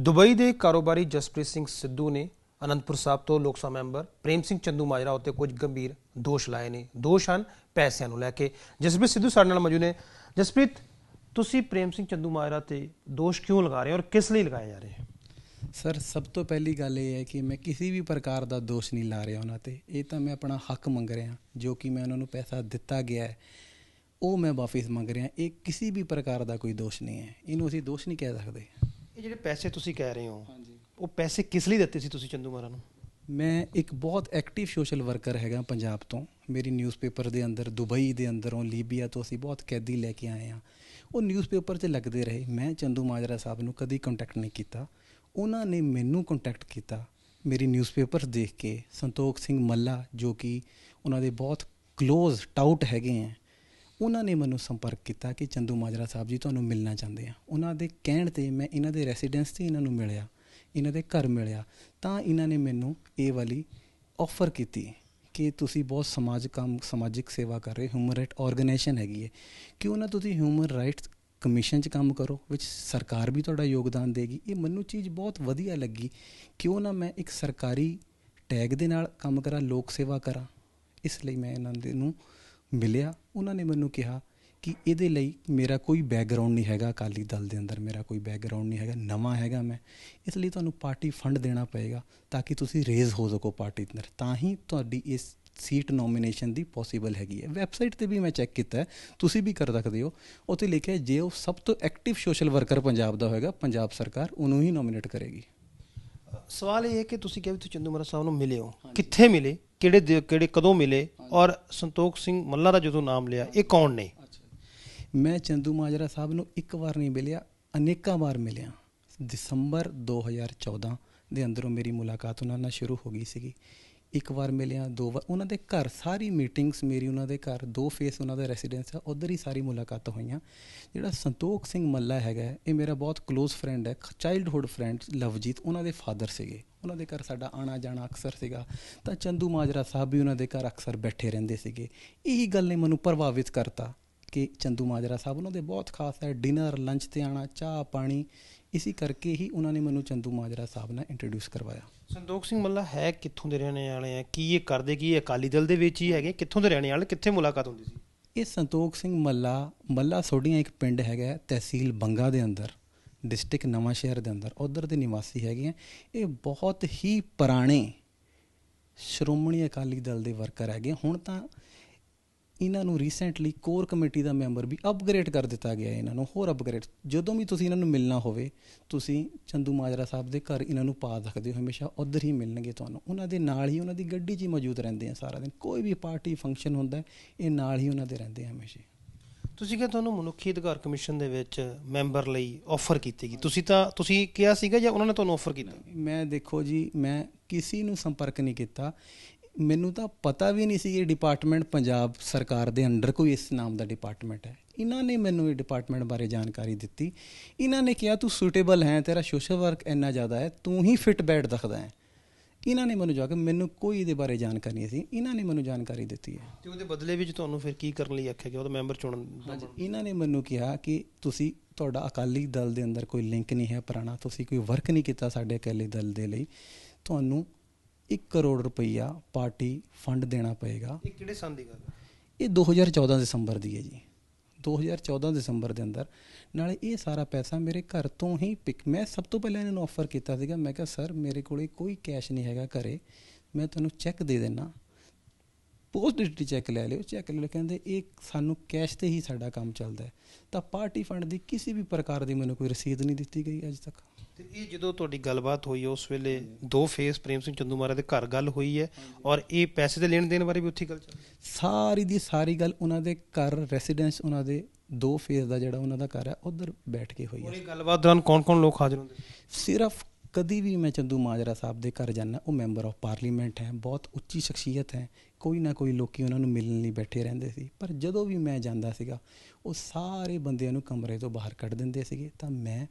Dubai ਦੇ ਕਾਰੋਬਾਰੀ ਜਸਪ੍ਰੀਤ ਸਿੰਘ ਸਿੱਧੂ ਨੇ ਅਨੰਦਪੁਰ ਸਾਹਿਬ ਤੋਂ ਲੋਕ ਸਭਾ ਮੈਂਬਰ ਪ੍ਰੇਮ ਸਿੰਘ ਚੰਦੂ ਮਾਜਰਾ ਉੱਤੇ ਕੁਝ ਗੰਭੀਰ ਦੋਸ਼ ਲਾਏ ਨੇ। ਦੋਸ਼ ਹਨ ਪੈਸਿਆਂ ਨੂੰ ਲੈ ਕੇ। ਜਸਪ੍ਰੀਤ ਸਿੱਧੂ ਸਾਡੇ ਨਾਲ ਮੌਜੂਦ ਨੇ। ਜਸਪ੍ਰੀਤ, ਤੁਸੀਂ ਪ੍ਰੇਮ ਸਿੰਘ ਚੰਦੂ ਮਾਜਰਾ ਤੇ ਦੋਸ਼ ਕਿਉਂ ਲਗਾ ਰਹੇ ਹੋ ਔਰ ਕਿਸ ਲਈ ਲਗਾਏ ਜਾ ਰਹੇ ਹੈ? ਸਰ, ਸਭ ਤੋਂ ਪਹਿਲੀ ਗੱਲ ਇਹ ਹੈ ਕਿ ਮੈਂ ਕਿਸੇ ਵੀ ਪ੍ਰਕਾਰ ਦਾ ਦੋਸ਼ ਨਹੀਂ ਲਾ ਰਿਹਾ ਉਹਨਾਂ ਤੇ। ਇਹ ਤਾਂ ਮੈਂ ਆਪਣਾ ਹੱਕ ਮੰਗ ਰਿਹਾ, ਜੋ ਕਿ ਮੈਂ ਉਹਨਾਂ ਨੂੰ ਪੈਸਾ ਦਿੱਤਾ ਗਿਆ ਹੈ, ਉਹ ਮੈਂ ਵਾਪਿਸ ਮੰਗ ਰਿਹਾ। ਇਹ ਕਿਸੇ ਵੀ ਪ੍ਰਕਾਰ ਦਾ ਕੋਈ ਦੋਸ਼ ਨਹੀਂ ਹੈ। ਇਹਨੂੰ ਅਸੀਂ ਦੋਸ਼ ਨਹੀਂ ਕਹਿ ਸਕਦੇ। ਇਹ ਜਿਹੜੇ ਪੈਸੇ ਤੁਸੀਂ ਕਹਿ ਰਹੇ ਹੋ ਉਹ ਪੈਸੇ ਕਿਸ ਲਈ ਦਿੱਤੇ ਸੀ ਤੁਸੀਂ ਚੰਦੂ ਮਾਜਰਾ ਨੂੰ? ਮੈਂ ਇੱਕ ਬਹੁਤ ਐਕਟਿਵ ਸੋਸ਼ਲ ਵਰਕਰ ਹੈਗਾ ਪੰਜਾਬ ਤੋਂ। ਮੇਰੀ ਨਿਊਜ਼ਪੇਪਰ ਦੇ ਅੰਦਰ ਦੁਬਈ ਦੇ ਅੰਦਰੋਂ ਲੀਬੀਆ ਤੋਂ ਅਸੀਂ ਬਹੁਤ ਕੈਦੀ ਲੈ ਕੇ ਆਏ ਆ ਉਹ ਨਿਊਜ਼ਪੇਪਰ 'ਚ ਲੱਗਦੇ ਰਹੇ। ਮੈਂ ਚੰਦੂ ਮਾਜਰਾ ਸਾਹਿਬ ਨੂੰ ਕਦੀ ਕੰਟੈਕਟ ਨਹੀਂ ਕੀਤਾ। ਉਹਨਾਂ ਨੇ ਮੈਨੂੰ ਕੰਟੈਕਟ ਕੀਤਾ ਮੇਰੀ ਨਿਊਜ਼ਪੇਪਰ ਦੇਖ ਕੇ। ਸੰਤੋਖ ਸਿੰਘ ਮੱਲਾ ਜੋ ਕਿ ਉਹਨਾਂ ਦੇ ਬਹੁਤ ক্লোਜ਼ ਟਾਊਟ ਹੈਗੇ ਆ ਉਹਨਾਂ ਨੇ ਮੈਨੂੰ ਸੰਪਰਕ ਕੀਤਾ ਕਿ ਚੰਦੂ ਮਾਜਰਾ ਸਾਹਿਬ ਜੀ ਤੁਹਾਨੂੰ ਮਿਲਣਾ ਚਾਹੁੰਦੇ ਆ। ਉਹਨਾਂ ਦੇ ਕਹਿਣ ਤੇ ਮੈਂ ਇਹਨਾਂ ਦੇ ਰੈਸੀਡੈਂਸ ਤੇ ਇਹਨਾਂ ਨੂੰ ਮਿਲਿਆ, ਇਹਨਾਂ ਦੇ ਘਰ ਮਿਲਿਆ। ਤਾਂ ਇਹਨਾਂ ਨੇ ਮੈਨੂੰ ਇਹ ਵਾਲੀ ਆਫਰ ਕੀਤੀ ਕਿ ਤੁਸੀਂ ਬਹੁਤ ਸਮਾਜ ਕੰਮ, ਸਮਾਜਿਕ ਸੇਵਾ ਕਰ ਰਹੇ ਹਿਊਮਨ ਰਾਈਟ ਆਰਗੇਨਾਈਜੇਸ਼ਨ ਹੈਗੀ ਹੈ। ਕਿਉਂ ਨਾ ਤੁਸੀਂ ਹਿਊਮਨ ਰਾਈਟਸ ਕਮਿਸ਼ਨ 'ਚ ਕੰਮ ਕਰੋ, ਵਿੱਚ ਸਰਕਾਰ ਵੀ ਤੁਹਾਡਾ ਯੋਗਦਾਨ ਦੇਗੀ। ਇਹ ਮੈਨੂੰ ਚੀਜ਼ ਬਹੁਤ ਵਧੀਆ ਲੱਗੀ। ਕਿਉਂ ਨਾ ਮੈਂ ਇੱਕ ਸਰਕਾਰੀ ਟੈਗ ਦੇ ਨਾਲ ਕੰਮ ਕਰਾਂ, ਲੋਕ ਸੇਵਾ ਕਰਾਂ। ਇਸ ਲਈ ਮੈਂ ਇਹਨਾਂ ਦੇ ਨੂੰ ਮਿਲਿਆ ਉਹਨਾਂ ਨੇ ਮੈਨੂੰ ਕਿਹਾ ਕਿ ਇਹਦੇ ਲਈ ਮੇਰਾ ਕੋਈ ਬੈਕਗ੍ਰਾਉਂਡ ਨਹੀਂ ਹੈਗਾ ਅਕਾਲੀ ਦਲ ਦੇ ਅੰਦਰ ਮੇਰਾ ਕੋਈ ਬੈਕਗ੍ਰਾਉਂਡ ਨਹੀਂ ਹੈਗਾ ਨਵਾਂ ਹੈਗਾ ਮੈਂ। ਇਸ ਲਈ ਤੁਹਾਨੂੰ ਪਾਰਟੀ ਫੰਡ ਦੇਣਾ ਪਏਗਾ ਤਾਂ ਕਿ ਤੁਸੀਂ ਰੇਜ਼ ਹੋ ਸਕੋ ਪਾਰਟੀ ਦੇ ਅੰਦਰ। ਤਾਂ ਹੀ ਤੁਹਾਡੀ ਇਸ ਸੀਟ ਨੋਮੀਨੇਸ਼ਨ ਦੀ ਪੋਸੀਬਲ ਹੈਗੀ ਹੈ। ਵੈਬਸਾਈਟ ਤੇ ਵੀ ਮੈਂ ਚੈੱਕ ਕੀਤਾ ਤੁਸੀਂ ਵੀ ਕਰ ਸਕਦੇ ਹੋ। ਉੱਥੇ ਲਿਖਿਆ ਹੈ, ਜੇ ਉਹ ਸਭ ਤੋਂ ਐਕਟਿਵ ਸੋਸ਼ਲ ਵਰਕਰ ਪੰਜਾਬ ਦਾ ਹੋਏਗਾ ਪੰਜਾਬ ਸਰਕਾਰ ਉਹਨੂੰ ਹੀ ਨੋਮੀਨੇਟ ਕਰੇਗੀ। ਸਵਾਲ ਇਹ ਹੈ ਕਿ ਤੁਸੀਂ ਕਿਹਾ ਵੀ ਤੁਸੀਂ ਚੰਦੂ ਮਾਜਰਾ ਸਾਹਿਬ ਨੂੰ ਮਿਲੇ ਹੋ। ਕਿੱਥੇ ਮਿਲੇ? ਕਿਹੜੇ ਦਿ- ਕਿਹੜੇ ਕਦੋਂ ਮਿਲੇ ਔਰ ਸੰਤੋਖ ਸਿੰਘ ਮੱਲਾ ਦਾ ਜਦੋਂ ਨਾਮ ਲਿਆ, ਇਹ ਕੌਣ ਨੇ? ਮੈਂ ਚੰਦੂ ਮਾਜਰਾ ਸਾਹਿਬ ਨੂੰ ਇੱਕ ਵਾਰ ਨਹੀਂ ਮਿਲਿਆ, ਅਨੇਕਾਂ ਵਾਰ ਮਿਲਿਆ। ਦਸੰਬਰ 2014 ਦੇ ਅੰਦਰੋਂ ਮੇਰੀ ਮੁਲਾਕਾਤ ਉਹਨਾਂ ਨਾਲ ਸ਼ੁਰੂ ਹੋ ਗਈ ਸੀਗੀ। ਇੱਕ ਵਾਰ ਮਿਲਿਆ, ਦੋ ਵਾਰ, ਉਹਨਾਂ ਦੇ ਘਰ ਸਾਰੀ ਮੀਟਿੰਗਸ ਮੇਰੀ, ਉਹਨਾਂ ਦੇ ਘਰ ਦੋ ਫੇਸ ਉਹਨਾਂ ਦਾ ਰੈਜ਼ੀਡੈਂਸ ਆ, ਉਧਰ ਹੀ ਸਾਰੀ ਮੁਲਾਕਾਤਾਂ ਹੋਈਆਂ। ਜਿਹੜਾ ਸੰਤੋਖ ਸਿੰਘ ਮੱਲਾ ਹੈਗਾ, ਇਹ ਮੇਰਾ ਬਹੁਤ ক্লোਜ਼ ਫਰੈਂਡ ਹੈ ਚਾਈਲਡਹੁੱਡ ਫਰੈਂਡ ਲਵਜੀਤ, ਉਹਨਾਂ ਦੇ ਫਾਦਰ ਸੀਗੇ। ਉਹਨਾਂ ਦੇ ਘਰ ਸਾਡਾ ਆਣਾ ਜਾਣਾ ਅਕਸਰ ਸੀਗਾ। ਤਾਂ ਚੰਦੂ ਮਾਜਰਾ ਸਾਹਿਬ ਵੀ ਉਹਨਾਂ ਦੇ ਘਰ ਅਕਸਰ ਬੈਠੇ ਰਹਿੰਦੇ ਸੀਗੇ। ਇਹੀ ਗੱਲ ਨੇ ਮੈਨੂੰ ਪ੍ਰਭਾਵਿਤ ਕਰਤਾ ਕਿ ਚੰਦੂ ਮਾਜਰਾ ਸਾਹਿਬ, ਉਹਨਾਂ ਦੇ ਬਹੁਤ ਖਾਸ ਹੈ ਡਿਨਰ ਲੰਚ ਤੇ ਆਣਾ, ਚਾਹ, ਪਾਣੀ ਇਸੇ ਕਰਕੇ ਹੀ ਉਹਨਾਂ ਨੇ ਮੈਨੂੰ ਚੰਦੂ ਮਾਜਰਾ ਸਾਹਿਬ ਨਾਲ ਇੰਟਰੋਡਿਊਸ ਕਰਵਾਇਆ। ਸੰਤੋਖ ਸਿੰਘ ਮੱਲਾ ਹੈ ਕਿੱਥੋਂ ਦੇ ਰਹਿਣ ਵਾਲੇ ਆ? ਕੀ ਇਹ ਕਰਦੇ? ਕੀ ਅਕਾਲੀ ਦਲ ਦੇ ਵਿੱਚ ਹੀ ਹੈਗੇ? ਕਿੱਥੋਂ ਦੇ ਰਹਿਣ ਵਾਲੇ? ਕਿੱਥੇ ਮੁਲਾਕਾਤ ਹੁੰਦੀ ਸੀ? ਇਹ ਸੰਤੋਖ ਸਿੰਘ ਮੱਲਾ ਮੱਲਾ ਸੋਢੀਆਂ ਇੱਕ ਪਿੰਡ ਹੈਗਾ ਤਹਿਸੀਲ ਬੰਗਾ ਦੇ ਅੰਦਰ ਡਿਸਟ੍ਰਿਕਟ ਨਵਾਂ ਸ਼ਹਿਰ ਦੇ ਅੰਦਰ। ਉਧਰ ਦੇ ਨਿਵਾਸੀ ਹੈਗੇ ਆ। ਇਹ ਬਹੁਤ ਹੀ ਪੁਰਾਣੇ ਸ਼੍ਰੋਮਣੀ ਅਕਾਲੀ ਦਲ ਦੇ ਵਰਕਰ ਹੈਗੇ। ਹੁਣ ਤਾਂ ਇਹਨਾਂ ਨੂੰ ਰੀਸੈਂਟਲੀ ਕੋਰ ਕਮੇਟੀ ਦਾ ਮੈਂਬਰ ਵੀ ਅਪਗ੍ਰੇਡ ਕਰ ਦਿੱਤਾ ਗਿਆ ਇਹਨਾਂ ਨੂੰ ਹੋਰ ਅਪਗ੍ਰੇਡ ਜਦੋਂ ਵੀ ਤੁਸੀਂ ਇਹਨਾਂ ਨੂੰ ਮਿਲਣਾ ਹੋਵੇ ਤੁਸੀਂ ਚੰਦੂ ਮਾਜਰਾ ਸਾਹਿਬ ਦੇ ਘਰ ਇਹਨਾਂ ਨੂੰ ਪਾ ਸਕਦੇ ਹੋ ਹਮੇਸ਼ਾ ਉਧਰ ਹੀ ਮਿਲਣਗੇ ਤੁਹਾਨੂੰ। ਉਹਨਾਂ ਦੇ ਨਾਲ ਹੀ ਉਹਨਾਂ ਦੀ ਗੱਡੀ 'ਚ ਹੀ ਮੌਜੂਦ ਰਹਿੰਦੇ ਆ ਸਾਰਾ ਦਿਨ। ਕੋਈ ਵੀ ਪਾਰਟੀ ਫੰਕਸ਼ਨ ਹੁੰਦਾ ਇਹ ਨਾਲ ਹੀ ਉਹਨਾਂ ਦੇ ਰਹਿੰਦੇ ਆ ਹਮੇਸ਼ਾ ਤੁਸੀਂ ਕਿਹਾ ਤੁਹਾਨੂੰ ਮਨੁੱਖੀ ਅਧਿਕਾਰ ਕਮਿਸ਼ਨ ਦੇ ਵਿੱਚ ਮੈਂਬਰ ਲਈ ਆਫਰ ਕੀਤੀ ਗਈ। ਤੁਸੀਂ ਤਾਂ ਤੁਸੀਂ ਕਿਹਾ ਸੀਗਾ ਜਾਂ ਉਹਨਾਂ ਨੇ ਤੁਹਾਨੂੰ ਆਫਰ ਕੀਤਾ? ਮੈਂ ਦੇਖੋ ਜੀ ਮੈਂ ਕਿਸੇ ਨੂੰ ਸੰਪਰਕ ਨਹੀਂ ਕੀਤਾ। ਮੈਨੂੰ ਤਾਂ ਪਤਾ ਵੀ ਨਹੀਂ ਸੀ ਇਹ ਡਿਪਾਰਟਮੈਂਟ ਪੰਜਾਬ ਸਰਕਾਰ ਦੇ ਅੰਡਰ ਕੋਈ ਇਸ ਨਾਮ ਦਾ ਡਿਪਾਰਟਮੈਂਟ ਹੈ। ਇਹਨਾਂ ਨੇ ਮੈਨੂੰ ਇਹ ਡਿਪਾਰਟਮੈਂਟ ਬਾਰੇ ਜਾਣਕਾਰੀ ਦਿੱਤੀ। ਇਹਨਾਂ ਨੇ ਕਿਹਾ ਤੂੰ ਸੂਟੇਬਲ ਹੈ ਤੇਰਾ ਸੋਸ਼ਲ ਵਰਕ ਇੰਨਾ ਜ਼ਿਆਦਾ ਹੈ ਤੂੰ ਹੀ ਫਿਟ ਬੈਠ ਸਕਦਾ ਹੈ। ਇਹਨਾਂ ਨੇ ਮੈਨੂੰ ਜਾ ਕੇ ਮੈਨੂੰ ਕੋਈ ਇਹਦੇ ਬਾਰੇ ਜਾਣਕਾਰੀ ਨਹੀਂ ਸੀ। ਇਹਨਾਂ ਨੇ ਮੈਨੂੰ ਜਾਣਕਾਰੀ ਦਿੱਤੀ ਹੈ। ਤੇ ਉਹਦੇ ਬਦਲੇ ਵਿੱਚ ਤੁਹਾਨੂੰ ਫਿਰ ਕੀ ਕਰਨ ਲਈ ਆਖਿਆ ਗਿਆ? ਉਹਦਾ ਮੈਂਬਰ ਚੁਣਨ ਹਾਂਜੀ ਇਹਨਾਂ ਨੇ ਮੈਨੂੰ ਕਿਹਾ ਕਿ ਤੁਸੀਂ ਤੁਹਾਡਾ ਅਕਾਲੀ ਦਲ ਦੇ ਅੰਦਰ ਕੋਈ ਲਿੰਕ ਨਹੀਂ ਹੈ ਪੁਰਾਣਾ ਤੁਸੀਂ ਕੋਈ ਵਰਕ ਨਹੀਂ ਕੀਤਾ ਸਾਡੇ ਅਕਾਲੀ ਦਲ ਦੇ ਲਈ। ਤੁਹਾਨੂੰ 1 ਕਰੋੜ ਰੁਪਈਆ ਪਾਰਟੀ ਫੰਡ ਦੇਣਾ ਪਏਗਾ। ਇਹ ਕਿਹੜੇ ਸੰਨ ਦੀ ਗੱਲ ਹੈ? ਇਹ 2014 ਦਸੰਬਰ ਦੀ ਹੈ ਜੀ। 2014 ਦਸੰਬਰ ਦੇ ਅੰਦਰ। ਨਾਲੇ ਇਹ ਸਾਰਾ ਪੈਸਾ ਮੇਰੇ ਘਰ ਤੋਂ ਹੀ ਪਿਕ ਮੈਂ ਸਭ ਤੋਂ ਪਹਿਲਾਂ ਇਹਨਾਂ ਨੂੰ ਆਫਰ ਕੀਤਾ ਸੀਗਾ। ਮੈਂ ਕਿਹਾ ਸਰ ਮੇਰੇ ਕੋਲੇ ਕੋਈ ਕੈਸ਼ ਨਹੀਂ ਹੈਗਾ ਘਰੇ। ਮੈਂ ਤੁਹਾਨੂੰ ਚੈੱਕ ਦੇ ਦੇਣਾ ਪੋਸਟ ਡਿਟਰੀ ਚੈੱਕ ਲੈ ਲਿਓ ਚੈੱਕ ਲੈ ਲਿਓ ਕਹਿੰਦੇ ਇਹ ਸਾਨੂੰ ਕੈਸ਼ ਤੇ ਹੀ ਸਾਡਾ ਕੰਮ ਚੱਲਦਾ ਹੈ। ਤਾਂ ਪਾਰਟੀ ਫੰਡ ਦੀ ਕਿਸੇ ਵੀ ਪ੍ਰਕਾਰ ਦੀ ਮੈਨੂੰ ਕੋਈ ਰਸੀਦ ਨਹੀਂ ਦਿੱਤੀ ਗਈ ਅੱਜ ਤੱਕ। ਤੇ ਇਹ ਜਦੋਂ ਤੁਹਾਡੀ ਗੱਲਬਾਤ ਹੋਈ ਉਸ ਵੇਲੇ ਦੋ ਫੇਸ ਪ੍ਰੇਮ ਸਿੰਘ ਚੰਦੂ ਮਾਰਾ ਦੇ ਘਰ ਗੱਲ ਹੋਈ ਹੈ ਔਰ ਇਹ ਪੈਸੇ ਦੇ ਲੈਣ ਦੇਣ ਬਾਰੇ ਵੀ ਉੱਥੇ ਗੱਲ ਚੱਲ ਸਾਰੀ ਦੀ ਸਾਰੀ ਗੱਲ ਉਹਨਾਂ ਦੇ ਘਰ ਰੈਜ਼ੀਡੈਂਸ ਉਹਨਾਂ ਦੇ ਦੋ ਫੇਜ਼ ਦਾ ਜਿਹੜਾ ਉਹਨਾਂ ਦਾ ਘਰ ਹੈ ਉਧਰ ਬੈਠ ਕੇ ਹੋਈ ਹੈ। ਇਹ ਗੱਲਬਾਤ ਦੌਰਾਨ ਕੌਣ-ਕੌਣ ਲੋਕ ਹਾਜ਼ਰ ਹੁੰਦੇ? ਸਿਰਫ ਕਦੀ ਵੀ ਮੈਂ ਚੰਦੂ ਮਾਜਰਾ ਸਾਹਿਬ ਦੇ ਘਰ ਜਾਂਦਾ, ਉਹ ਮੈਂਬਰ ਆਫ ਪਾਰਲੀਮੈਂਟ ਹੈ, ਬਹੁਤ ਉੱਚੀ ਸ਼ਖਸੀਅਤ ਹੈ, ਕੋਈ ਨਾ ਕੋਈ ਲੋਕੀ ਉਹਨਾਂ ਨੂੰ ਮਿਲਣ ਲਈ ਬੈਠੇ ਰਹਿੰਦੇ ਸੀ। ਪਰ ਜਦੋਂ ਵੀ ਮੈਂ ਜਾਂਦਾ ਸੀਗਾ, ਉਹ ਸਾਰੇ ਬੰਦਿਆਂ ਨੂੰ ਕਮਰੇ ਤੋਂ ਬਾਹਰ ਕੱਢ ਦਿੰਦੇ ਸੀਗੇ। ਤਾਂ ਮੈਂ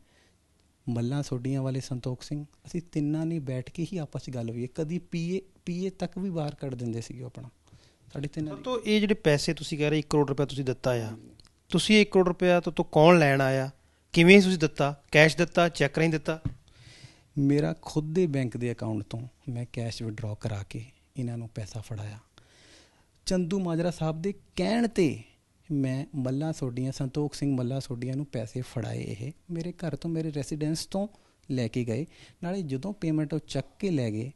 ਮੱਲਾਂ ਸੋਡੀਆਂ ਵਾਲੇ ਸੰਤੋਖ ਸਿੰਘ, ਅਸੀਂ ਤਿੰਨਾਂ ਨੇ ਬੈਠ ਕੇ ਹੀ ਆਪਸ 'ਚ ਗੱਲ ਹੋਈ ਹੈ। ਕਦੀ ਪੀਏ ਪੀਏ ਤੱਕ ਵੀ ਬਾਹਰ ਕੱਢ ਦਿੰਦੇ ਸੀਗੇ ਆਪਣਾ। ਸਾਡੇ ਤਿੰਨਾਂ ਦੀ ਤੋਂ ਇਹ ਜਿਹੜੇ ਪੈਸੇ ਤੁਸੀਂ ਕਹਿ ਰਹੇ 1 ਕਰੋੜ ਰੁਪਏ ਤੁਸੀਂ ਦਿੱਤਾ ਆ। ਤੁਸੀਂ 1 ਕਰੋੜ ਰੁਪਏ ਤੋਂ ਤੋਂ ਕੌਣ ਲੈਣ ਆਇਆ? ਕਿਵੇਂ ਤੁਸੀਂ ਦਿੱਤਾ? ਕੈਸ਼ ਦਿੱਤਾ, ਚੈੱਕ ਰਾਹੀਂ ਦਿੱਤਾ? ਮੇਰਾ ਖੁਦ ਦੇ ਬੈਂਕ ਦੇ ਅਕਾਊਂਟ ਤੋਂ ਮੈਂ ਕੈਸ਼ ਵਿਡਰਾਅ ਕਰਾ ਕੇ ਇਹਨਾਂ ਨੂੰ ਪੈਸਾ ਫੜਾਇਆ। ਚੰਦੂ ਮਾਜਰਾ ਸਾਹਿਬ ਦੇ ਕਹਿਣ ਤੇ ਮੈਂ ਮੱਲਾ ਸੋਡੀਆਂ ਸੰਤੋਖ ਸਿੰਘ ਮੱਲਾ ਸੋਡੀਆਂ ਨੂੰ ਪੈਸੇ ਫੜਾਏ ਇਹ ਮੇਰੇ ਘਰ ਤੋਂ, ਮੇਰੇ ਰੈਸੀਡੈਂਸ ਤੋਂ ਲੈ ਕੇ ਗਏ। ਨਾਲੇ ਜਦੋਂ ਪੇਮੈਂਟ ਉਹ ਚੱਕ ਕੇ ਲੈ ਗਏ,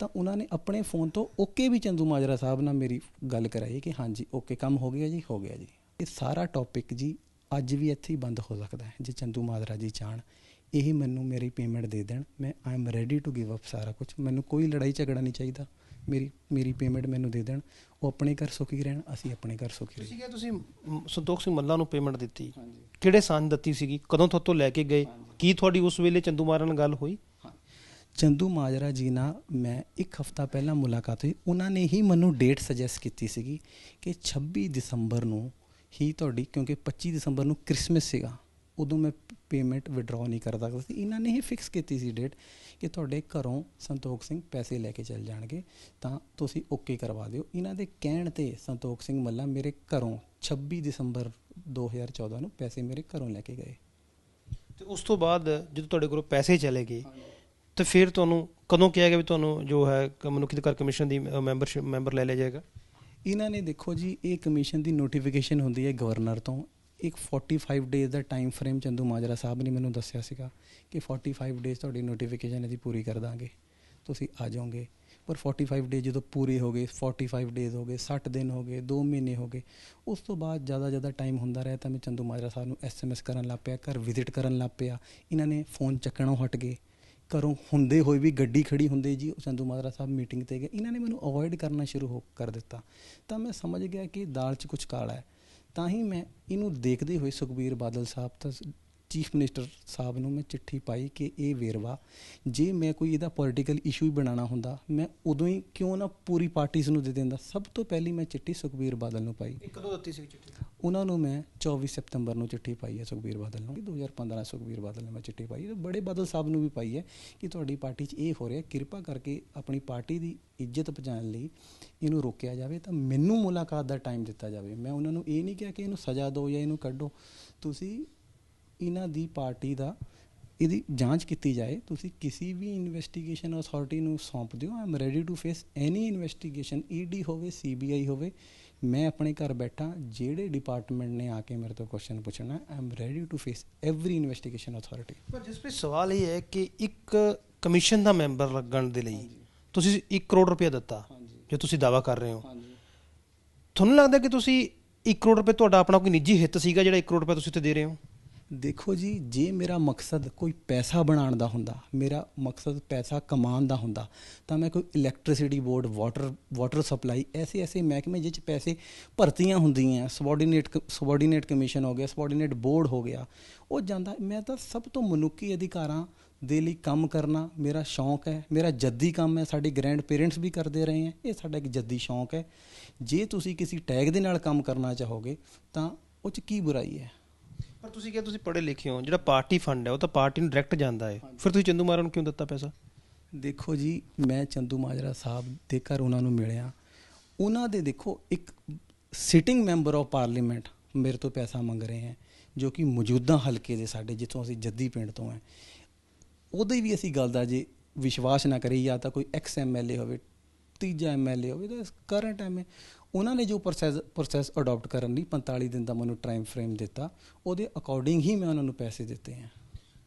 ਤਾਂ ਉਹਨਾਂ ਨੇ ਆਪਣੇ ਫੋਨ ਤੋਂ ਓਕੇ ਵੀ ਚੰਦੂ ਮਾਜਰਾ ਸਾਹਿਬ ਨਾਲ ਮੇਰੀ ਗੱਲ ਕਰਾਈ ਕਿ ਹਾਂਜੀ, ਓਕੇ ਕੰਮ ਹੋ ਗਿਆ ਜੀ, ਹੋ ਗਿਆ ਜੀ। ਇਹ ਸਾਰਾ ਟੌਪਿਕ ਜੀ ਅੱਜ ਵੀ ਇੱਥੇ ਹੀ ਬੰਦ ਹੋ ਸਕਦਾ ਹੈ, ਜੇ ਚੰਦੂ ਮਾਜਰਾ ਜੀ ਚਾਹਣ ਇਹ ਮੈਨੂੰ ਮੇਰੀ ਪੇਮੈਂਟ ਦੇ ਦੇਣ। ਮੈਂ I am ready to give up ਸਾਰਾ ਕੁਝ ਮੈਨੂੰ ਕੋਈ ਲੜਾਈ ਝਗੜਾ ਨਹੀਂ ਚਾਹੀਦਾ। ਮੇਰੀ ਮੇਰੀ ਪੇਮੈਂਟ ਮੈਨੂੰ ਦੇ ਦੇਣ। ਉਹ ਆਪਣੇ ਘਰ ਸੁਖੀ ਰਹਿਣ ਅਸੀਂ ਆਪਣੇ ਘਰ ਸੁਖੀ ਰਹੀਏ। ਕਿਹਾ ਤੁਸੀਂ ਸੰਤੋਖ ਸਿੰਘ ਮੱਲਾ ਨੂੰ ਪੇਮੈਂਟ ਦਿੱਤੀ। ਕਿਹੜੇ ਸੰਨ ਦਿੱਤੀ ਸੀਗੀ? ਕਦੋਂ ਤੁਹਾਡੇ ਤੋਂ ਲੈ ਕੇ ਗਏ? ਕੀ ਤੁਹਾਡੀ ਉਸ ਵੇਲੇ ਚੰਦੂ ਮਾਰਨ ਨਾਲ ਗੱਲ ਹੋਈ? ਚੰਦੂ ਮਾਜਰਾ ਜੀ ਨਾਲ ਮੈਂ ਇੱਕ ਹਫਤਾ ਪਹਿਲਾਂ ਮੁਲਾਕਾਤ ਹੋਈ। ਉਹਨਾਂ ਨੇ ਹੀ ਮੈਨੂੰ ਡੇਟ ਸੁਜੈਸਟ ਕੀਤੀ ਸੀਗੀ ਕਿ 26 ਦਸੰਬਰ ਨੂੰ ਹੀ ਤੁਹਾਡੀ ਕਿਉਂਕਿ 25 ਦਸੰਬਰ ਨੂੰ ਕ੍ਰਿਸਮਸ ਸੀਗਾ। ਉਦੋਂ ਮੈਂ ਪੇਮੈਂਟ ਵਿਡਰਾਅ ਨਹੀਂ ਕਰ ਸਕਦਾ ਸੀ। ਇਹਨਾਂ ਨੇ ਹੀ ਫਿਕਸ ਕੀਤੀ ਸੀ ਡੇਟ ਕਿ ਤੁਹਾਡੇ ਘਰੋਂ ਸੰਤੋਖ ਸਿੰਘ ਪੈਸੇ ਲੈ ਕੇ ਚੱਲ ਜਾਣਗੇ ਤਾਂ ਤੁਸੀਂ ਓਕੇ ਕਰਵਾ ਦਿਓ। ਇਹਨਾਂ ਦੇ ਕਹਿਣ ਤੇ ਸੰਤੋਖ ਸਿੰਘ ਮੱਲਾ ਮੇਰੇ ਘਰੋਂ 26 ਦਸੰਬਰ 2014 ਨੂੰ ਪੈਸੇ ਮੇਰੇ ਘਰੋਂ ਲੈ ਕੇ ਗਏ। ਤੇ ਉਸ ਤੋਂ ਬਾਅਦ ਜਦੋਂ ਤੁਹਾਡੇ ਕੋਲ ਪੈਸੇ ਚਲੇ ਗਏ ਤੇ ਫਿਰ ਤੁਹਾਨੂੰ ਕਦੋਂ ਕਿਹਾ ਗਿਆ ਵੀ ਤੁਹਾਨੂੰ ਜੋ ਹੈ ਮਨੁੱਖੀ ਅਧਿਕਾਰ ਕਮਿਸ਼ਨ ਦੀ ਮੈਂਬਰਸ਼ਿਪ ਮੈਂਬਰ ਲੈ ਲਿਆ ਜਾਏਗਾ? ਇਹਨਾਂ ਨੇ ਦੇਖੋ ਜੀ ਇਹ ਕਮਿਸ਼ਨ ਦੀ ਨੋਟੀਫਿਕੇਸ਼ਨ ਹੁੰਦੀ ਹੈ ਗਵਰਨਰ ਤੋਂ। ਇੱਕ 45 ਡੇਜ਼ ਦਾ ਟਾਈਮ ਫਰੇਮ ਚੰਦੂ ਮਾਜਰਾ ਸਾਹਿਬ ਨੇ ਮੈਨੂੰ ਦੱਸਿਆ ਸੀਗਾ ਕਿ 45 ਡੇਜ਼ ਤੁਹਾਡੀ ਨੋਟੀਫਿਕੇਸ਼ਨ ਇਹਦੀ ਪੂਰੀ ਕਰ ਦਾਂਗੇ। ਤੁਸੀਂ ਆ ਜਾਓਗੇ। ਪਰ 45 ਡੇਜ਼ ਜਦੋਂ ਪੂਰੇ ਹੋ ਗਏ 45 ਡੇਜ਼ ਹੋ ਗਏ 60 ਦਿਨ ਹੋ ਗਏ 2 ਮਹੀਨੇ ਹੋ ਗਏ, ਉਸ ਤੋਂ ਬਾਅਦ ਜ਼ਿਆਦਾ ਜ਼ਿਆਦਾ ਟਾਈਮ ਹੁੰਦਾ ਰਿਹਾ ਤਾਂ ਮੈਂ ਚੰਦੂ ਮਾਜਰਾ ਸਾਹਿਬ ਨੂੰ ਐਸਐਮਐਸ ਕਰਨ ਲੱਗ ਪਿਆ, ਘਰ ਵਿਜ਼ਿਟ ਕਰਨ ਲੱਗ ਪਿਆ। ਇਹਨਾਂ ਨੇ ਫੋਨ ਚੱਕਣੋਂ ਹਟ ਗਏ। ਘਰੋਂ ਹੁੰਦੇ ਹੋਏ ਵੀ ਗੱਡੀ ਖੜੀ ਹੁੰਦੇ ਜੀ, ਉਹ ਚੰਦੂ ਮਾਜਰਾ ਸਾਹਿਬ ਮੀਟਿੰਗ ਤੇ ਗਏ। ਇਹਨਾਂ ਨੇ ਮੈਨੂੰ ਅਵੋਇਡ ਕਰਨਾ ਸ਼ੁਰੂ ਹੋ ਕਰ ਦਿੱਤਾ। ਤਾਂ ਮੈਂ ਸਮਝ ਗਿਆ ਕਿ ਦਾਲ 'ਚ ਕੁਝ ਕਾਲਾ ਹੈ। ਤਾਂ ਹੀ ਮੈਂ ਇਹਨੂੰ ਦੇਖਦੇ ਹੋਏ ਸੁਖਬੀਰ ਬਾਦਲ ਸਾਹਿਬ ਤਾਂ ਚੀਫ ਮਿਨਿਸਟਰ ਸਾਹਿਬ ਨੂੰ ਮੈਂ ਚਿੱਠੀ ਪਾਈ ਕਿ ਇਹ ਵੇਰਵਾ, ਜੇ ਮੈਂ ਕੋਈ ਇਹਦਾ ਪੋਲੀਟੀਕਲ ਇਸ਼ੂ ਹੀ ਬਣਾਉਣਾ ਹੁੰਦਾ, ਮੈਂ ਉਦੋਂ ਹੀ ਕਿਉਂ ਨਾ ਪੂਰੀ ਪਾਰਟੀਜ਼ ਨੂੰ ਦੇ ਦਿੰਦਾ। ਸਭ ਤੋਂ ਪਹਿਲੀ ਮੈਂ ਚਿੱਠੀ ਸੁਖਬੀਰ ਬਾਦਲ ਨੂੰ ਪਾਈ। ਕਦੋਂ ਦਿੱਤੀ ਸੀ ਚਿੱਠੀ। ਉਹਨਾਂ ਨੂੰ ਮੈਂ 24 ਸਤੰਬਰ ਨੂੰ ਚਿੱਠੀ ਪਾਈ ਹੈ ਸੁਖਬੀਰ ਬਾਦਲ ਨੂੰ 2015 ਸੁਖਬੀਰ ਬਾਦਲ ਨੇ ਮੈਂ ਚਿੱਠੀ ਪਾਈ ਤੇ ਬੜੇ ਬਾਦਲ ਸਾਹਿਬ ਨੂੰ ਵੀ ਪਾਈ ਹੈ ਕਿ ਤੁਹਾਡੀ ਪਾਰਟੀ 'ਚ ਇਹ ਹੋ ਰਿਹਾ ਕਿਰਪਾ ਕਰਕੇ ਆਪਣੀ ਪਾਰਟੀ ਦੀ ਇੱਜ਼ਤ ਪਹੁੰਚਾਉਣ ਲਈ ਇਹਨੂੰ ਰੋਕਿਆ ਜਾਵੇ ਤਾਂ ਮੈਨੂੰ ਮੁਲਾਕਾਤ ਦਾ ਟਾਈਮ ਦਿੱਤਾ ਜਾਵੇ। ਮੈਂ ਉਹਨਾਂ ਨੂੰ ਇਹ ਨਹੀਂ ਕਿਹਾ ਕਿ ਇਹਨੂੰ ਸਜ਼ਾ ਦਿਓ ਜਾਂ ਇਹਨੂੰ ਕੱਢੋ। ਤੁਸੀਂ ਇਹਨਾਂ ਦੀ ਪਾਰਟੀ ਦਾ ਇਹਦੀ ਜਾਂਚ ਕੀਤੀ ਜਾਏ, ਤੁਸੀਂ ਕਿਸੇ ਵੀ ਇਨਵੈਸਟੀਗੇਸ਼ਨ ਅਥਾਰਟੀ ਨੂੰ ਸੌਂਪ ਦਿਓ। I am ready to face any investigation ED ਹੋਵੇ ਸੀਬੀਆਈ ਹੋਵੇ ਮੈਂ ਆਪਣੇ ਘਰ ਬੈਠਾ ਜਿਹੜੇ ਡਿਪਾਰਟਮੈਂਟ ਨੇ ਆ ਕੇ ਮੇਰੇ ਤੋਂ ਕੁਐਸਚਨ ਪੁੱਛਣਾ I am ready to face every investigation authority ਪਰ ਜਿਸ ਵਿੱਚ ਸਵਾਲ ਇਹ ਹੈ ਕਿ ਇੱਕ ਕਮਿਸ਼ਨ ਦਾ ਮੈਂਬਰ ਲੱਗਣ ਦੇ ਲਈ ਤੁਸੀਂ 1 ਕਰੋੜ ਰੁਪਏ ਦਿੱਤਾ ਜੋ ਤੁਸੀਂ ਦਾਵਾ ਕਰ ਰਹੇ ਹੋ। ਤੁਹਾਨੂੰ ਲੱਗਦਾ ਕਿ ਤੁਸੀਂ 1 ਕਰੋੜ ਰੁਪਏ ਤੁਹਾਡਾ ਆਪਣਾ ਕੋਈ ਨਿੱਜੀ ਹਿੱਤ ਸੀਗਾ ਜਿਹੜਾ 1 ਕਰੋੜ ਰੁਪਏ ਤੁਸੀਂ ਤੇ ਦੇ ਰਹੇ ਹੋ? ਦੇਖੋ ਜੀ, ਜੇ ਮੇਰਾ ਮਕਸਦ ਕੋਈ ਪੈਸਾ ਬਣਾਉਣ ਦਾ ਹੁੰਦਾ, ਮੇਰਾ ਮਕਸਦ ਪੈਸਾ ਕਮਾਉਣ ਦਾ ਹੁੰਦਾ, ਤਾਂ ਮੈਂ ਕੋਈ electricity board water water supply ਐਸੇ ਐਸੇ ਮਹਿਕਮੇ ਜਿਹ 'ਚ ਪੈਸੇ ਭਰਤੀਆਂ ਹੁੰਦੀਆਂ ਸਬਆਰਡੀਨੇਟ ਸਬਆਰਡੀਨੇਟ ਕਮਿਸ਼ਨ ਹੋ ਗਿਆ ਸਬਆਰਡੀਨੇਟ ਬੋਰਡ ਹੋ ਗਿਆ, ਉਹ ਜਾਂਦਾ, ਮੈਂ ਤਾਂ ਸਭ ਤੋਂ ਮਨੁੱਖੀ ਅਧਿਕਾਰਾਂ ਦੇ ਲਈ ਕੰਮ ਕਰਨਾ ਮੇਰਾ ਸ਼ੌਂਕ ਹੈ, ਮੇਰਾ ਜੱਦੀ ਕੰਮ ਹੈ, ਸਾਡੇ ਗ੍ਰੈਂਡ ਪੇਰੈਂਟਸ ਵੀ ਕਰਦੇ ਰਹੇ ਹੈ, ਇਹ ਸਾਡਾ ਇੱਕ ਜੱਦੀ ਸ਼ੌਂਕ ਹੈ। ਜੇ ਤੁਸੀਂ ਕਿਸੇ ਟੈਗ ਦੇ ਨਾਲ ਕੰਮ ਕਰਨਾ ਚਾਹੋਗੇ, ਤਾਂ ਉਹ 'ਚ ਕੀ ਬੁਰਾਈ ਹੈ? ਪਰ ਤੁਸੀਂ ਕਿਹਾ ਤੁਸੀਂ ਪੜ੍ਹੇ ਲਿਖੇ ਹੋ ਜਿਹੜਾ ਪਾਰਟੀ ਫੰਡ ਹੈ ਉਹ ਤਾਂ ਪਾਰਟੀ ਨੂੰ ਡਾਇਰੈਕਟ ਜਾਂਦਾ ਹੈ। ਫਿਰ ਤੁਸੀਂ ਚੰਦੂ ਮਾਰਨ ਨੂੰ ਕਿਉਂ ਦਿੱਤਾ ਪੈਸਾ? ਦੇਖੋ ਜੀ ਮੈਂ ਚੰਦੂ ਮਾਜਰਾ ਸਾਹਿਬ ਦੇ ਘਰ ਉਹਨਾਂ ਨੂੰ ਮਿਲਿਆ। ਉਹਨਾਂ ਦੇ ਦੇਖੋ ਇੱਕ ਸਿਟਿੰਗ ਮੈਂਬਰ ਆਫ ਪਾਰਲੀਮੈਂਟ ਮੇਰੇ ਤੋਂ ਪੈਸਾ ਮੰਗ ਰਹੇ ਹੈ ਜੋ ਕਿ ਮੌਜੂਦਾ ਹਲਕੇ ਦੇ ਸਾਡੇ ਜਿੱਥੋਂ ਅਸੀਂ ਜੱਦੀ ਪਿੰਡ ਤੋਂ ਹੈ। ਉਹਦੇ ਵੀ ਅਸੀਂ ਗੱਲ ਦਾ ਜੇ ਵਿਸ਼ਵਾਸ ਨਾ ਕਰੀ ਜਾਂ ਤਾਂ ਕੋਈ ਐਕਸ ਐਮਐਲਏ ਹੋਵੇ ਤੀਜਾ ਐਮਐਲਏ ਹੋਵੇ ਤਾਂ ਕਰੰਟ ਐਮ ਉਹਨਾਂ ਨੇ ਜੋ ਪ੍ਰੋਸੈਸ ਪ੍ਰੋਸੈਸ ਅਡਾਪਟ ਕਰਨ ਲਈ 45 ਦਿਨ ਦਾ ਮੈਨੂੰ ਟਾਈਮ ਫਰੇਮ ਦਿੱਤਾ ਉਹਦੇ ਅਕੋਰਡਿੰਗ ਹੀ ਮੈਂ ਉਹਨਾਂ ਨੂੰ ਪੈਸੇ ਦਿੱਤੇ ਹੈ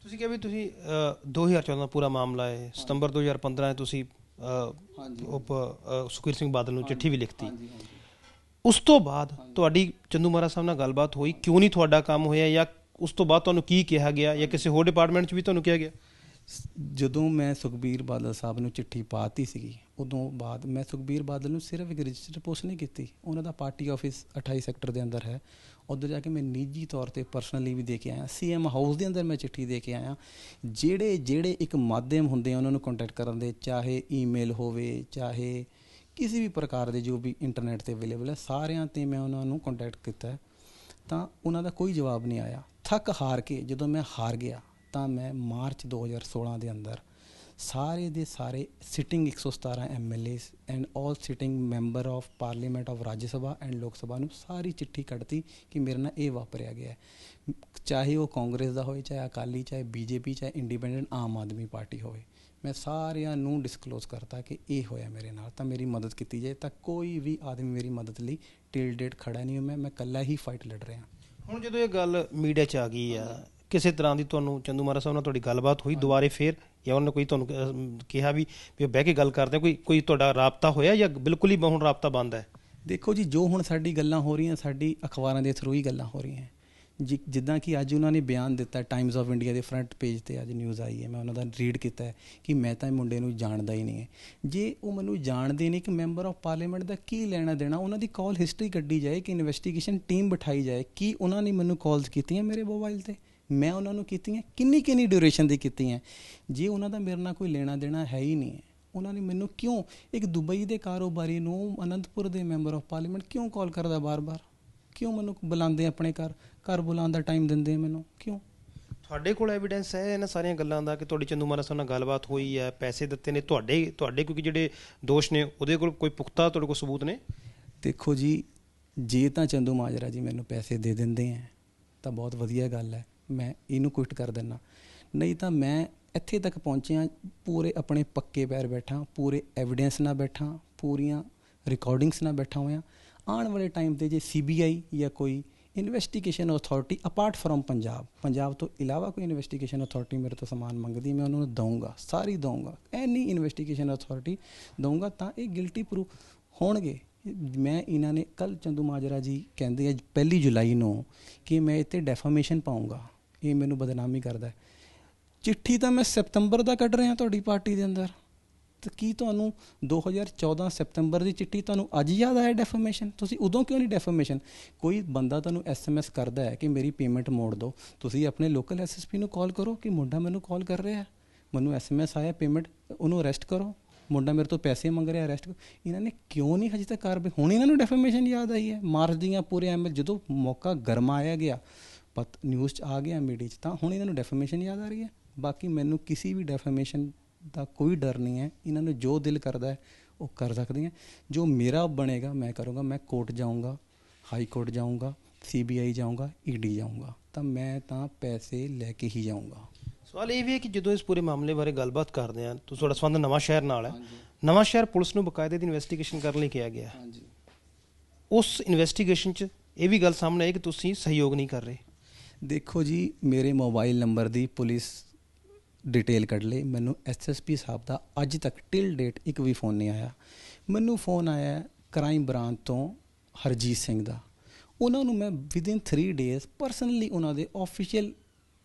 ਤੁਸੀਂ ਕਿਹਾ ਵੀ ਤੁਸੀਂ ਅ, 2014 ਦਾ ਪੂਰਾ ਮਾਮਲਾ ਹੈ ਸਤੰਬਰ 2015 ਚ ਤੁਸੀਂ ਹਾਂਜੀ। ਉਪ ਅ, ਸੁਖਬੀਰ ਸਿੰਘ ਬਾਦਲ ਨੂੰ ਚਿੱਠੀ ਵੀ ਲਿਖਤੀ। ਉਸ ਤੋਂ ਬਾਅਦ ਤੁਹਾਡੀ ਚੰਦੂ ਮਾਰਾ ਸਾਹਿਬ ਨਾਲ ਗੱਲਬਾਤ ਹੋਈ ਕਿਉਂ ਨਹੀਂ ਤੁਹਾਡਾ ਕੰਮ ਹੋਇਆ ਜਾਂ ਉਸ ਤੋਂ ਬਾਅਦ ਤੁਹਾਨੂੰ ਕੀ ਕਿਹਾ ਗਿਆ ਜਾਂ ਕਿਸੇ ਹੋਰ ਡਿਪਾਰਟਮੈਂਟ 'ਚ ਵੀ ਤੁਹਾਨੂੰ ਕਿਹਾ ਗਿਆ? ਜਦੋਂ ਮੈਂ ਸੁਖਬੀਰ ਬਾਦਲ ਸਾਹਿਬ ਨੂੰ ਚਿੱਠੀ ਪਾਤੀ ਸੀਗੀ, ਉਦੋਂ ਬਾਅਦ ਮੈਂ ਸੁਖਬੀਰ ਬਾਦਲ ਨੂੰ ਸਿਰਫ ਇੱਕ ਰਜਿਸਟਰ ਪੋਸਟ ਨਹੀਂ ਕੀਤੀ। ਉਹਨਾਂ ਦਾ ਪਾਰਟੀ ਆਫਿਸ 28 ਸੈਕਟਰ ਦੇ ਅੰਦਰ ਹੈ। ਉੱਧਰ ਜਾ ਕੇ ਮੈਂ ਨਿੱਜੀ ਤੌਰ ਤੇ ਪਰਸਨਲੀ ਵੀ ਦੇ ਕੇ ਆਇਆ। ਸੀਐਮ ਹਾਊਸ ਦੇ ਅੰਦਰ ਮੈਂ ਚਿੱਠੀ ਦੇ ਕੇ ਆਇਆ। ਜਿਹੜੇ ਜਿਹੜੇ ਇੱਕ ਮਾਧਿਅਮ ਹੁੰਦੇ ਆ ਉਹਨਾਂ ਨੂੰ ਕੰਟੈਕਟ ਕਰਨ ਦੇ, ਚਾਹੇ ਈਮੇਲ ਹੋਵੇ, ਚਾਹੇ ਕਿਸੇ ਵੀ ਪ੍ਰਕਾਰ ਦੇ ਜੋ ਵੀ ਇੰਟਰਨੈਟ ਤੇ ਅਵੇਲੇਬਲ ਹੈ, ਸਾਰਿਆਂ ਤੇ ਮੈਂ ਉਹਨਾਂ ਨੂੰ ਕੰਟੈਕਟ ਕੀਤਾ। ਤਾਂ ਉਹਨਾਂ ਦਾ ਕੋਈ ਜਵਾਬ ਨਹੀਂ ਆਇਆ। ਥੱਕ ਹਾਰ ਕੇ ਜਦੋਂ ਮੈਂ ਹਾਰ ਗਿਆ ਤਾਂ ਮੈਂ ਮਾਰਚ 2016 ਦੇ ਅੰਦਰ ਸਾਰੇ ਦੇ ਸਾਰੇ sitting 117 MLAs and all sitting member of parliament of Raj Sabha and Lok Sabha ਨੂੰ ਸਾਰੀ ਚਿੱਠੀ ਕੱਢਤੀ ਕਿ ਮੇਰੇ ਨਾਲ ਇਹ ਵਾਪਰਿਆ ਗਿਆ ਹੈ। ਚਾਹੇ ਉਹ ਕਾਂਗਰਸ ਦਾ ਹੋਵੇ, ਚਾਹੇ ਅਕਾਲੀ, ਚਾਹੇ ਬੀਜੇਪੀ ਚਾਹੇ ਇੰਡੀਪੈਂਡੈਂਟ ਆਮ ਆਦਮੀ ਪਾਰਟੀ ਹੋਵੇ। ਮੈਂ ਸਾਰਿਆਂ ਨੂੰ ਡਿਸਕਲੋਜ਼ ਕਰਤਾ ਕਿ ਇਹ ਹੋਇਆ ਮੇਰੇ ਨਾਲ, ਤਾਂ ਮੇਰੀ ਮਦਦ ਕੀਤੀ ਜਾਏ, ਤਾਂ ਕੋਈ ਵੀ ਆਦਮੀ ਮੇਰੀ ਮਦਦ ਲਈ ਟਿਲ ਡੇਟ ਖੜਾ ਨਹੀਂ ਮੈਂ ਮੈਂ ਇਕੱਲਾ ਹੀ ਫਾਈਟ ਲੜ ਰਿਹਾ। ਹੁਣ ਜਦੋਂ ਇਹ ਗੱਲ ਮੀਡੀਆ 'ਚ ਆ ਗਈ ਆ ਕਿਸੇ ਤਰ੍ਹਾਂ ਦੀ ਤੁਹਾਨੂੰ ਚੰਦੂ ਮਾਰਾ ਸਾਹਿਬ ਨਾਲ ਤੁਹਾਡੀ ਗੱਲਬਾਤ ਹੋਈ ਦੁਬਾਰੇ ਫੇਰ ਜਾਂ ਉਹਨੇ ਕੋਈ ਤੁਹਾਨੂੰ ਕਿਹਾ ਵੀ ਵੀ ਬਹਿ ਕੇ ਗੱਲ ਕਰਦੇ? ਕੋਈ ਕੋਈ ਤੁਹਾਡਾ ਰਾਬਤਾ ਹੋਇਆ ਜਾਂ ਬਿਲਕੁਲ ਹੀ ਹੁਣ ਰਾਬਤਾ ਬੰਦ ਹੈ? ਦੇਖੋ ਜੀ ਜੋ ਹੁਣ ਸਾਡੀ ਗੱਲਾਂ ਹੋ ਰਹੀਆਂ ਸਾਡੀ ਅਖਬਾਰਾਂ ਦੇ ਥਰੂ ਹੀ ਗੱਲਾਂ ਹੋ ਰਹੀਆਂ ਜਿੱਦਾਂ ਕਿ ਅੱਜ ਉਹਨਾਂ ਨੇ ਬਿਆਨ ਦਿੱਤਾ ਟਾਈਮਜ਼ ਆਫ ਇੰਡੀਆ ਦੇ ਫਰੰਟ ਪੇਜ ਤੇ ਅੱਜ ਨਿਊਜ਼ ਆਈ ਹੈ ਮੈਂ ਉਹਨਾਂ ਦਾ ਰੀਡ ਕੀਤਾ ਹੈ ਕਿ ਮੈਂ ਤਾਂ ਇਹ ਮੁੰਡੇ ਨੂੰ ਜਾਣਦਾ ਹੀ ਨਹੀਂ ਹੈ। ਜੇ ਉਹ ਮੈਨੂੰ ਜਾਣਦੇ ਨਹੀਂ ਕਿ ਮੈਂਬਰ ਆਫ ਪਾਰਲੀਮੈਂਟ ਦਾ ਕੀ ਲੈਣਾ ਦੇਣਾ ਉਹਨਾਂ ਦੀ ਕਾਲ ਹਿਸਟਰੀ ਕੱਢੀ ਜਾਏ ਕਿ ਇਨਵੈਸਟੀਗੇਸ਼ਨ ਟੀਮ ਬਿਠਾਈ ਜਾਏ ਕਿ ਉਹਨਾਂ ਨੇ ਮੈਨੂੰ ਕਾਲਸ ਕੀਤੀਆਂ ਮੇਰੇ ਮੋਬਾਈਲ ਤੇ? ਮੈਂ ਉਹਨਾਂ ਨੂੰ ਕੀਤੀਆਂ ਕਿੰਨੀ ਕਿੰਨੀ ਡਿਊਰੇਸ਼ਨ ਦੀ ਕੀਤੀਆਂ? ਜੇ ਉਹਨਾਂ ਦਾ ਮੇਰੇ ਨਾਲ ਕੋਈ ਲੈਣਾ ਦੇਣਾ ਹੈ ਹੀ ਨਹੀਂ ਹੈ ਉਹਨਾਂ ਨੇ ਮੈਨੂੰ ਕਿਉਂ ਇੱਕ ਦੁਬਈ ਦੇ ਕਾਰੋਬਾਰੀ ਨੂੰ ਅਨੰਦਪੁਰ ਦੇ ਮੈਂਬਰ ਆਫ ਪਾਰਲੀਮੈਂਟ ਕਿਉਂ ਕਾਲ ਕਰਦਾ ਬਾਰ-ਬਾਰ? ਕਿਉਂ ਮੈਨੂੰ ਬੁਲਾਉਂਦੇ ਆਪਣੇ ਘਰ? ਘਰ ਬੁਲਾਉਣ ਦਾ ਟਾਈਮ ਦਿੰਦੇ ਮੈਨੂੰ ਕਿਉਂ? ਤੁਹਾਡੇ ਕੋਲ ਐਵੀਡੈਂਸ ਹੈ ਇਹਨਾਂ ਸਾਰੀਆਂ ਗੱਲਾਂ ਦਾ ਕਿ ਤੁਹਾਡੀ ਚੰਦੂ ਮਾਰਾ ਸਾਹਿਬ ਨਾਲ ਗੱਲਬਾਤ ਹੋਈ ਹੈ ਪੈਸੇ ਦਿੱਤੇ ਨੇ ਤੁਹਾਡੇ ਤੁਹਾਡੇ ਕਿਉਂਕਿ ਜਿਹੜੇ ਦੋਸ਼ ਨੇ ਉਹਦੇ ਕੋਲ ਕੋਈ ਪੁਖਤਾ ਤੁਹਾਡੇ ਕੋਲ ਸਬੂਤ ਨੇ? ਦੇਖੋ ਜੀ ਜੇ ਤਾਂ ਚੰਦੂ ਮਾਜਰਾ ਜੀ ਮੈਨੂੰ ਪੈਸੇ ਦੇ ਦਿੰਦੇ ਆ ਤਾਂ ਬਹੁਤ ਵਧੀਆ ਗੱਲ ਹੈ। ਮੈਂ ਇਹਨੂੰ ਕੁਇਟ ਕਰ ਦਿੰਨਾ ਨਹੀਂ ਤਾਂ ਮੈਂ ਇੱਥੇ ਤੱਕ ਪਹੁੰਚਿਆ, ਪੂਰੇ ਆਪਣੇ ਪੱਕੇ ਪੈਰ ਬੈਠਾ, ਪੂਰੇ ਐਵੀਡੈਂਸ ਨਾਲ ਬੈਠਾ, ਪੂਰੀਆਂ ਰਿਕਾਰਡਿੰਗਸ ਨਾਲ ਬੈਠਾ ਹੋਇਆ। ਆਉਣ ਵਾਲੇ ਟਾਈਮ ਤੇ ਜੇ ਸੀਬੀਆਈ ਜਾਂ ਕੋਈ investigation authority apart from Punjab Punjab ਤੋਂ ਇਲਾਵਾ ਕੋਈ ਇਨਵੈਸਟੀਗੇਸ਼ਨ ਅਥਾਰਟੀ ਮੇਰੇ ਤੋਂ ਸਮਾਨ ਮੰਗਦੀ, ਮੈਂ ਉਹਨਾਂ ਨੂੰ ਦਊਂਗਾ, ਸਾਰੀ ਦਊਂਗਾ। ਐਨੀ ਇਨਵੈਸਟੀਗੇਸ਼ਨ ਅਥਾਰਟੀ ਦਊਂਗਾ ਤਾਂ ਇਹ ਗਿਲਟੀ ਪ੍ਰੂਫ ਹੋਣਗੇ। ਮੈਂ ਇਹਨਾਂ ਨੇ ਕੱਲ ਚੰਦੂ ਮਾਜਰਾ ਜੀ ਕਹਿੰਦੇ ਆ, ਪਹਿਲੀ ਜੁਲਾਈ ਨੂੰ ਕਿ ਮੈਂ ਇੱਥੇ ਡੈਫਾਮੇਸ਼ਨ ਪਾਉਂਗਾ ਇਹ ਮੈਨੂੰ ਬਦਨਾਮੀ ਕਰਦਾ ਚਿੱਠੀ ਤਾਂ ਮੈਂ ਸਤੰਬਰ ਦਾ ਕੱਢ ਰਿਹਾ ਤੁਹਾਡੀ ਪਾਰਟੀ ਦੇ ਅੰਦਰ। ਤੇ ਕੀ ਤੁਹਾਨੂੰ 2014 ਸਤੰਬਰ ਦੀ ਚਿੱਠੀ ਤੁਹਾਨੂੰ ਅੱਜ ਯਾਦ ਆਇਆ ਡੈਫਾਮੇਸ਼ਨ ਤੁਸੀਂ ਉਦੋਂ ਕਿਉਂ ਨਹੀਂ ਡੈਫਾਮੇਸ਼ਨ ਕੋਈ ਬੰਦਾ ਤੁਹਾਨੂੰ ਐਸਐਮਐਸ ਕਰਦਾ ਹੈ ਕਿ ਮੇਰੀ ਪੇਮੈਂਟ ਮੋੜ ਦਿਓ। ਤੁਸੀਂ ਆਪਣੇ ਲੋਕਲ ਐਸਐਸਪੀ ਨੂੰ ਕਾਲ ਕਰੋ ਕਿ ਮੁੰਡਾ ਮੈਨੂੰ ਕਾਲ ਕਰ ਰਿਹਾ ਹੈ। ਮੈਨੂੰ ਐਸਐਮਐਸ ਆਇਆ ਪੇਮੈਂਟ ਉਹਨੂੰ ਅਰੈਸਟ ਕਰੋ। ਮੁੰਡਾ ਮੇਰੇ ਤੋਂ ਪੈਸੇ ਮੰਗ ਰਿਹਾ ਅਰੈਸਟ ਇਹਨਾਂ ਨੇ ਕਿਉਂ ਨਹੀਂ ਹਜੇ ਤੱਕ ਕਾਰਵਾਈ ਹੁਣ ਇਹਨਾਂ ਨੂੰ ਡੈਫਾਮੇਸ਼ਨ ਯਾਦ ਆਈ ਹੈ। ਮਾਰਚ ਦੀਆਂ ਪੂਰੇ ਐਮਐਲ ਜਦੋਂ ਮੌਕਾ ਗਰਮਾਇਆ ਗਿਆ ਪਤ ਨਿਊਜ਼ 'ਚ ਆ ਗਿਆ ਮੀਡੀਆ 'ਚ ਤਾਂ ਹੁਣ ਇਹਨਾਂ ਨੂੰ ਡੈਫਾਮੇਸ਼ਨ ਯਾਦ ਆ ਰਹੀ ਹੈ? ਬਾਕੀ ਮੈਨੂੰ ਕਿਸੇ ਵੀ ਡੈਫਾਮੇਸ਼ਨ ਦਾ ਕੋਈ ਡਰ ਨਹੀਂ ਹੈ। ਇਹਨਾਂ ਨੂੰ ਜੋ ਦਿਲ ਕਰਦਾ ਹੈ ਉਹ ਕਰ ਸਕਦੇ ਹੈ। ਜੋ ਮੇਰਾ ਬਣੇਗਾ ਮੈਂ ਕਰੂੰਗਾ। ਮੈਂ ਕੋਰਟ ਜਾਊਂਗਾ ਹਾਈ ਕੋਰਟ ਜਾਊਂਗਾ ਸੀਬੀਆਈ ਜਾਊਂਗਾ ਈਡੀ ਜਾਊਂਗਾ। ਤਾਂ ਮੈਂ ਤਾਂ ਪੈਸੇ ਲੈ ਕੇ ਹੀ ਜਾਊਂਗਾ। ਸਵਾਲ ਇਹ ਵੀ ਹੈ ਕਿ ਜਦੋਂ ਇਸ ਪੂਰੇ ਮਾਮਲੇ ਬਾਰੇ ਗੱਲਬਾਤ ਕਰਦੇ ਆ ਤਾਂ ਤੁਹਾਡਾ ਸੰਬੰਧ ਨਵਾਂ ਸ਼ਹਿਰ ਨਾਲ ਹੈ। ਨਵਾਂ ਸ਼ਹਿਰ ਪੁਲਿਸ ਨੂੰ ਬਕਾਇਦੇ ਦੀ ਇਨਵੈਸਟੀਗੇਸ਼ਨ ਕਰਨ ਲਈ ਕਿਹਾ ਗਿਆ ਹਾਂਜੀ। ਉਸ ਇਨਵੈਸਟੀਗੇਸ਼ਨ 'ਚ ਇਹ ਵੀ ਗੱਲ ਸਾਹਮਣੇ ਆਈ ਕਿ ਤੁਸੀਂ ਸਹਿਯੋਗ ਨਹੀਂ ਕਰ ਰਹੇ। ਦੇਖੋ ਜੀ, ਮੇਰੇ ਮੋਬਾਈਲ ਨੰਬਰ ਦੀ ਪੁਲਿਸ ਡਿਟੇਲ ਕੱਢ ਲਈ। ਮੈਨੂੰ ਐਸਐਸਪੀ ਸਾਹਿਬ ਦਾ ਅੱਜ ਤੱਕ ਟਿਲ ਡੇਟ ਇੱਕ ਵੀ ਫੋਨ ਨਹੀਂ ਆਇਆ। ਮੈਨੂੰ ਫੋਨ ਆਇਆ ਕ੍ਰਾਈਮ ਬ੍ਰਾਂਚ ਤੋਂ ਹਰਜੀਤ ਸਿੰਘ ਦਾ। ਉਹਨਾਂ ਨੂੰ ਮੈਂ ਵਿਦਿਨ 3 ਡੇਜ਼ ਪਰਸਨਲੀ ਉਹਨਾਂ ਦੇ ਆਫੀਸ਼ੀਅਲ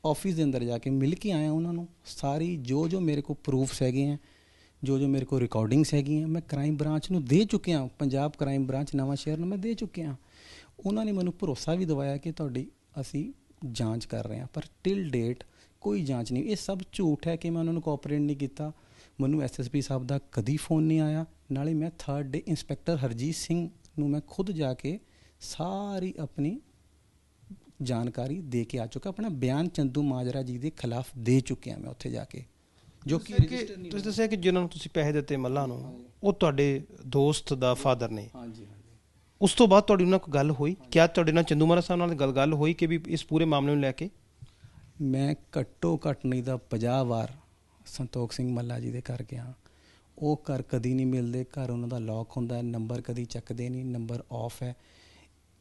ਆਫਿਸ ਦੇ ਅੰਦਰ ਜਾ ਕੇ ਮਿਲ ਕੇ ਆਇਆ ਉਹਨਾਂ ਨੂੰ। ਸਾਰੀ ਜੋ ਜੋ ਮੇਰੇ ਕੋਲ ਪ੍ਰੂਫਸ ਹੈਗੇ ਆ, ਜੋ ਜੋ ਮੇਰੇ ਕੋਲ ਰਿਕਾਰਡਿੰਗਸ ਹੈਗੀਆਂ, ਮੈਂ ਕ੍ਰਾਈਮ ਬ੍ਰਾਂਚ ਨੂੰ ਦੇ ਚੁੱਕਿਆ ਪੰਜਾਬ ਕ੍ਰਾਈਮ ਬ੍ਰਾਂਚ ਨਵਾਂ ਸ਼ਹਿਰ ਨੂੰ ਮੈਂ ਦੇ ਚੁੱਕਿਆ ਉਹਨਾਂ ਨੇ ਮੈਨੂੰ ਭਰੋਸਾ ਵੀ ਦਿਵਾਇਆ ਕਿ ਤੁਹਾਡੀ ਅਸੀਂ ਜਾਂਚ ਕਰ ਰਹੇ। ਹਾਂ ਪਰ ਟਿਲ ਡੇਟ ਕੋਈ ਜਾਂਚ ਨਹੀਂ। ਇਹ ਸਭ ਝੂਠ ਹੈ ਕਿ ਮੈਂ ਉਹਨਾਂ ਨੂੰ ਕੋਆਪਰੇਟ ਨਹੀਂ ਕੀਤਾ। ਮੈਨੂੰ ਐਸਐਸਪੀ ਸਾਹਿਬ ਦਾ ਕਦੀ ਫੋਨ ਨਹੀਂ ਆਇਆ। ਨਾਲੇ ਮੈਂ third day inspector Harjeet Singh ਨੂੰ ਮੈਂ ਖੁਦ ਜਾ ਕੇ ਸਾਰੀ ਆਪਣੀ ਜਾਣਕਾਰੀ ਦੇ ਕੇ ਆ ਚੁੱਕਾ। ਆਪਣਾ ਬਿਆਨ ਚੰਦੂ ਮਾਜਰਾ ਜੀ ਦੇ ਖਿਲਾਫ ਦੇ ਚੁੱਕਿਆ ਮੈਂ ਉੱਥੇ ਜਾ ਕੇ। ਜੋ ਕਿ ਤੁਸੀਂ ਦੱਸਿਆ ਕਿ ਜਿਨ੍ਹਾਂ ਨੂੰ ਤੁਸੀਂ ਪੈਸੇ ਦਿੱਤੇ ਮੱਲਾ ਨੂੰ ਉਹ ਤੁਹਾਡੇ ਦੋਸਤ ਦਾ ਫਾਦਰ ਨੇ। ਹਾਂਜੀ। ਉਸ ਤੋਂ ਬਾਅਦ ਤੁਹਾਡੀ ਉਹਨਾਂ ਕੋਈ ਗੱਲ ਹੋਈ? ਕਿਆ ਤੁਹਾਡੇ ਨਾਲ ਚੰਦੂ ਮਾਰਾ ਸਾਹਿਬ ਨਾਲ ਗੱਲ ਗੱਲ ਹੋਈ ਕਿ ਵੀ ਇਸ ਪੂਰੇ ਮਾਮਲੇ ਨੂੰ ਲੈ ਕੇ? ਮੈਂ ਘੱਟੋ ਘੱਟ ਨਹੀਂ ਤਾਂ 50 ਵਾਰ ਸੰਤੋਖ ਸਿੰਘ ਮੱਲਾ ਜੀ ਦੇ ਘਰ ਗਿਆ। ਉਹ ਘਰ ਕਦੀ ਨਹੀਂ ਮਿਲਦੇ, ਘਰ ਉਹਨਾਂ ਦਾ ਲੌਕ ਹੁੰਦਾ ਹੈ ਨੰਬਰ ਕਦੀ ਚੱਕਦੇ ਨਹੀਂ ਨੰਬਰ ਆਫ ਹੈ।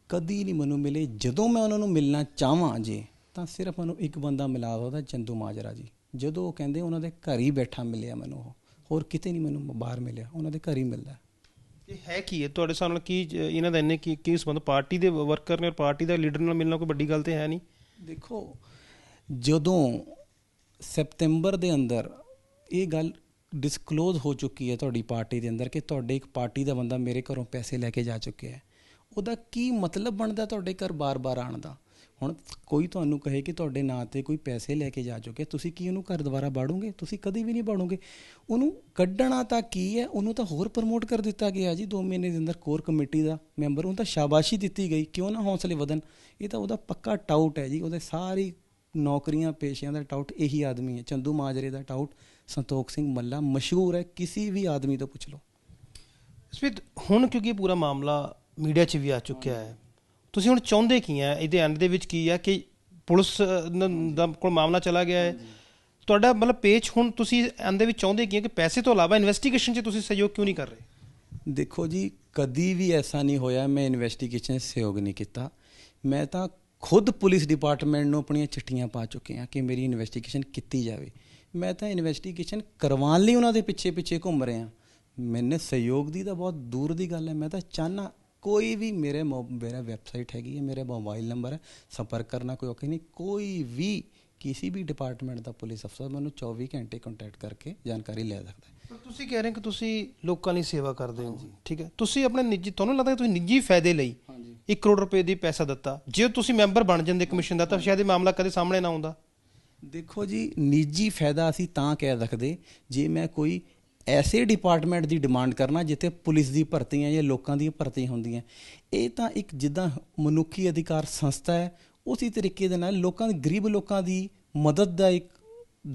ਕਦੀ ਨਹੀਂ ਮੈਨੂੰ ਮਿਲੇ। ਜਦੋਂ ਮੈਂ ਉਹਨਾਂ ਨੂੰ ਮਿਲਣਾ ਚਾਹਾਂ ਜੇ, ਤਾਂ ਸਿਰਫ ਮੈਨੂੰ ਇੱਕ ਬੰਦਾ ਮਿਲਾ ਉਹਦਾ ਚੰਦੂ ਮਾਜਰਾ ਜੀ। ਜਦੋਂ ਉਹ ਕਹਿੰਦੇ ਉਹਨਾਂ ਦੇ ਘਰ ਹੀ ਬੈਠਾ ਮਿਲਿਆ ਮੈਨੂੰ ਉਹ। ਹੋਰ ਕਿਤੇ ਨਹੀਂ ਮੈਨੂੰ ਬਾਹਰ ਮਿਲਿਆ। ਉਹਨਾਂ ਦੇ ਘਰ ਹੀ ਮਿਲਦਾ। ਇਹ ਹੈ ਕੀ ਹੈ? ਤੁਹਾਡੇ ਸਾਹਮਣੇ ਕੀ ਇਹਨਾਂ ਦਾ ਇੰਨੇ ਕੀ ਕੀ ਸੰਬੰਧ? ਪਾਰਟੀ ਦੇ ਵਰਕਰ ਨੇ ਔਰ ਪਾਰਟੀ ਦਾ ਲੀਡਰ ਨਾਲ ਮਿਲਣਾ ਕੋਈ ਵੱਡੀ ਗੱਲ ਤੇ ਹੈ ਨਹੀਂ? ਦੇਖੋ, ਜਦੋਂ ਸਪਟੈਂਬਰ ਦੇ ਅੰਦਰ ਇਹ ਗੱਲ ਡਿਸਕਲੋਜ਼ ਹੋ ਚੁੱਕੀ ਹੈ ਤੁਹਾਡੀ ਪਾਰਟੀ ਦੇ ਅੰਦਰ ਕਿ ਤੁਹਾਡੇ ਇੱਕ ਪਾਰਟੀ ਦਾ ਬੰਦਾ ਮੇਰੇ ਘਰੋਂ ਪੈਸੇ ਲੈ ਕੇ ਜਾ ਚੁੱਕਿਆ ਹੈ, ਉਹਦਾ ਕੀ ਮਤਲਬ ਬਣਦਾ ਤੁਹਾਡੇ ਘਰ ਬਾਰ-ਬਾਰ ਆਉਣ ਦਾ? ਹੁਣ ਕੋਈ ਤੁਹਾਨੂੰ ਕਹੇ ਕਿ ਤੁਹਾਡੇ ਨਾਂ ਤੇ ਕੋਈ ਪੈਸੇ ਲੈ ਕੇ ਜਾ ਚੁੱਕੇ, ਤੁਸੀਂ ਕੀ ਉਹਨੂੰ ਘਰ ਦੁਬਾਰਾ ਬਾੜੋਗੇ? ਤੁਸੀਂ ਕਦੀ ਵੀ ਨਹੀਂ ਬਾੜੋਗੇ। ਉਹਨੂੰ ਕੱਢਣਾ ਤਾਂ ਕੀ ਹੈ? ਉਹਨੂੰ ਤਾਂ ਹੋਰ ਪ੍ਰਮੋਟ ਕਰ ਦਿੱਤਾ ਗਿਆ ਜੀ 2 ਮਹੀਨੇ ਦੇ ਅੰਦਰ ਕੋਰ ਕਮੇਟੀ ਦਾ ਮੈਂਬਰ ਉਹਨੂੰ ਤਾਂ ਸ਼ਾਬਾਸ਼ੀ ਦਿੱਤੀ ਗਈ। ਕਿਉਂ ਨਾ ਹੌਸਲੇ ਵਧਣ? ਇਹ ਤਾਂ ਉਹਦਾ ਪੱਕਾ ਟਾਊਟ ਹੈ ਜੀ। ਉਹਦੇ ਸਾਰੀ ਨੌਕਰੀਆਂ, ਪੇਸ਼ਿਆਂ ਦਾ ਟਾਊਟ ਇਹੀ ਆਦਮੀ ਹੈ। ਚੰਦੂ ਮਾਜਰੇ ਦਾ ਟਾਊਟ ਸੰਤੋਖ ਸਿੰਘ ਮੱਲਾ ਮਸ਼ਹੂਰ ਹੈ। ਕਿਸੇ ਵੀ ਆਦਮੀ ਤੋਂ ਪੁੱਛ ਲਓ। ਜਸਪ੍ਰੀਤ ਹੁਣ ਕਿਉਂਕਿ ਪੂਰਾ ਮਾਮਲਾ ਮੀਡੀਆ 'ਚ ਵੀ ਆ ਚੁੱਕਿਆ ਹੈ ਤੁਸੀਂ ਹੁਣ ਚਾਹੁੰਦੇ ਕੀ ਹੈ ਇਹਦੇ ਐਂਡ ਦੇ ਵਿੱਚ ਕੀ ਆ ਕਿ ਪੁਲਿਸ ਦਾ ਕੋਲ ਮਾਮਲਾ ਚਲਾ ਗਿਆ ਹੈ। ਤੁਹਾਡਾ ਮਤਲਬ ਪੇਚ ਹੁਣ ਤੁਸੀਂ ਐਂਡ ਦੇ ਵਿੱਚ ਚਾਹੁੰਦੇ ਕੀ ਹੈ ਕਿ ਪੈਸੇ ਤੋਂ ਇਲਾਵਾ ਇਨਵੈਸਟੀਗੇਸ਼ਨ 'ਚ ਤੁਸੀਂ ਸਹਿਯੋਗ ਕਿਉਂ ਨਹੀਂ ਕਰ ਰਹੇ? ਦੇਖੋ ਜੀ, ਕਦੀ ਵੀ ਐਸਾ ਨਹੀਂ ਹੋਇਆ, ਮੈਂ ਇਨਵੈਸਟੀਗੇਸ਼ਨ 'ਚ ਸਹਿਯੋਗ ਨਹੀਂ ਕੀਤਾ। ਮੈਂ ਤਾਂ ਖੁਦ ਪੁਲਿਸ ਡਿਪਾਰਟਮੈਂਟ ਨੂੰ ਆਪਣੀਆਂ ਚਿੱਠੀਆਂ ਪਾ ਚੁੱਕੇ ਹਾਂ ਕਿ ਮੇਰੀ ਇਨਵੈਸਟੀਗੇਸ਼ਨ ਕੀਤੀ ਜਾਵੇ। ਮੈਂ ਤਾਂ ਇਨਵੈਸਟੀਗੇਸ਼ਨ ਕਰਵਾਉਣ ਲਈ ਉਹਨਾਂ ਦੇ ਪਿੱਛੇ ਪਿੱਛੇ ਘੁੰਮ ਰਿਹਾ। ਮੈਨੇ ਸਹਿਯੋਗ ਦੀ ਤਾਂ ਬਹੁਤ ਦੂਰ ਦੀ ਗੱਲ ਹੈ। ਮੈਂ ਤਾਂ ਚਾਹਨਾ ਕੋਈ ਵੀ ਮੇਰੇ ਮੋ- ਮੇਰਾ ਵੈਬਸਾਈਟ ਹੈਗੀ ਹੈ ਮੇਰੇ ਮੋਬਾਈਲ ਨੰਬਰ ਹੈ ਸੰਪਰਕ ਕਰਨਾ ਕੋਈ ਔਖੀ ਨਹੀਂ। ਕੋਈ ਵੀ ਕਿਸੇ ਵੀ ਡਿਪਾਰਟਮੈਂਟ ਦਾ ਪੁਲਿਸ ਅਫਸਰ ਮੈਨੂੰ 24 ਘੰਟੇ ਕੰਟੈਕਟ ਕਰਕੇ ਜਾਣਕਾਰੀ ਲੈ ਸਕਦਾ ਹੈ। ਪਰ ਤੁਸੀਂ ਕਹਿ ਰਹੇ ਹੋ ਕਿ ਤੁਸੀਂ ਲੋਕਾਂ ਲਈ ਸੇਵਾ ਕਰਦੇ ਹੋ ਠੀਕ ਹੈ? ਤੁਸੀਂ ਆਪਣੇ ਨਿੱਜੀ ਤੁਹਾਨੂੰ ਲੱਗਦਾ ਕਿ ਤੁਸੀਂ ਨਿੱਜੀ ਫਾਇਦੇ ਲਈ 1 ਕਰੋੜ ਰੁਪਏ ਦੀ ਪੈਸਾ ਦਿੱਤਾ। ਜੇ ਤੁਸੀਂ ਮੈਂਬਰ ਬਣ ਜਾਂਦੇ ਕਮਿਸ਼ਨ ਦਾ ਤਾਂ ਸ਼ਾਇਦ ਇਹ ਮਾਮਲਾ ਕਦੇ ਸਾਹਮਣੇ ਨਾ ਆਉਂਦਾ। ਦੇਖੋ ਜੀ ਨਿੱਜੀ ਫਾਇਦਾ ਅਸੀਂ ਤਾਂ ਕਹਿ ਸਕਦੇ ਜੇ ਮੈਂ ਕੋਈ ਐਸੇ ਡਿਪਾਰਟਮੈਂਟ ਦੀ ਡਿਮਾਂਡ ਕਰਨਾ ਜਿੱਥੇ ਪੁਲਿਸ ਦੀ ਭਰਤੀਆਂ ਜਾਂ ਲੋਕਾਂ ਦੀਆਂ ਭਰਤੀਆਂ ਹੁੰਦੀਆਂ। ਇਹ ਤਾਂ ਇੱਕ ਜਿੱਦਾਂ ਮਨੁੱਖੀ ਅਧਿਕਾਰ ਸੰਸਥਾ ਹੈ, ਉਸੇ ਤਰੀਕੇ ਦੇ ਨਾਲ ਲੋਕਾਂ ਦੇ, ਗਰੀਬ ਲੋਕਾਂ ਦੀ ਮਦਦ ਦਾ ਇੱਕ